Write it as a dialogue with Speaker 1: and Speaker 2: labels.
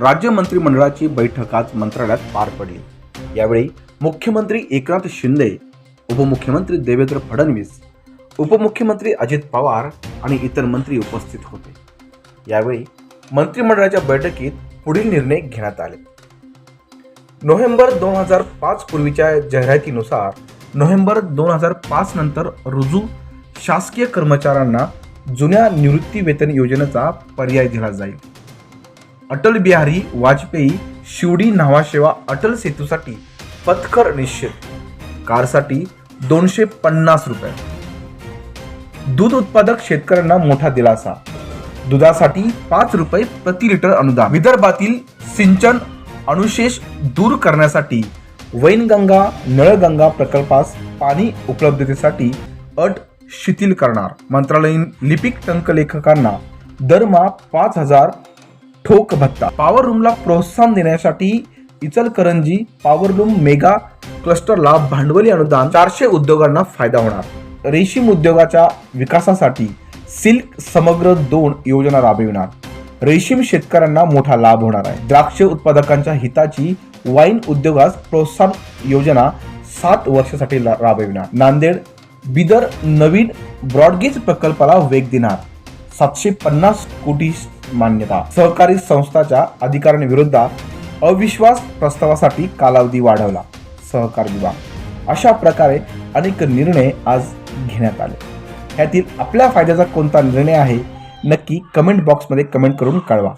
Speaker 1: राज्य मंत्रिमंडळाची बैठक आज मंत्रालयात पार पडली. यावेळी मुख्यमंत्री एकनाथ शिंदे उपमुख्यमंत्री देवेंद्र फडणवीस उपमुख्यमंत्री अजित पवार आणि इतर मंत्री उपस्थित होते. यावेळी मंत्रिमंडळाच्या बैठकीत पुढील निर्णय घेण्यात आले. नोव्हेंबर दोन हजार पाच पूर्वीच्या जाहिरातीनुसार नोव्हेंबर दोन हजार पाच नंतर रुजू शासकीय कर्मचाऱ्यांना जुन्या निवृत्ती वेतन योजनेचा पर्याय दिला जाईल. अटल बिहारी वाजपेयी शिवडी न्हावाशेवा अटल सेतूसाठी पथकर निश्चित. कारसाठी दोनशे पन्नास रुपये. दूध उत्पादक शेतकऱ्यांना मोठा दिलासा. दुधासाठी पाच रुपये प्रति लिटर अनुदान. विदर्भातील सिंचन अनुशेष दूर करण्यासाठी वैनगंगा नळगंगा प्रकल्पास पाणी उपलब्धतेसाठी अट शिथिल करणार. मंत्रालयीन लिपिक टंकलेखकांना दरमहा पाच हजार ठोक भत्ता. पॉवर रूमला प्रोत्साहन देण्यासाठी इचलकरंजी पॉवर रूम मेगा क्लस्टरला भांडवली अनुदान चारशे उद्योगांना फायदा होणार. रेशीम उद्योगाच्या विकासासाठी सिल्क समग्र दोन योजना राबविणार. रेशीम शेतकऱ्यांना मोठा लाभ होणार आहे. द्राक्ष उत्पादकांच्या हिताची वाईन उद्योगास प्रोत्साहन योजना सात वर्षासाठी राबविणार. नांदेड बिदर नवीन ब्रॉडगेज प्रकल्पाला वेग देणार. सातशे पन्नास कोटी मान्यता. सहकारी संस्थाच्या अधिकाऱ्यांविरोधात अविश्वास प्रस्तावासाठी कालावधी वाढवला. सहकार विभाग. अशा प्रकारे अनेक निर्णय आज घेण्यात आले. यातील आपल्या फायद्याचा कोणता निर्णय आहे? नक्की कमेंट बॉक्समध्ये कमेंट करून कळवा.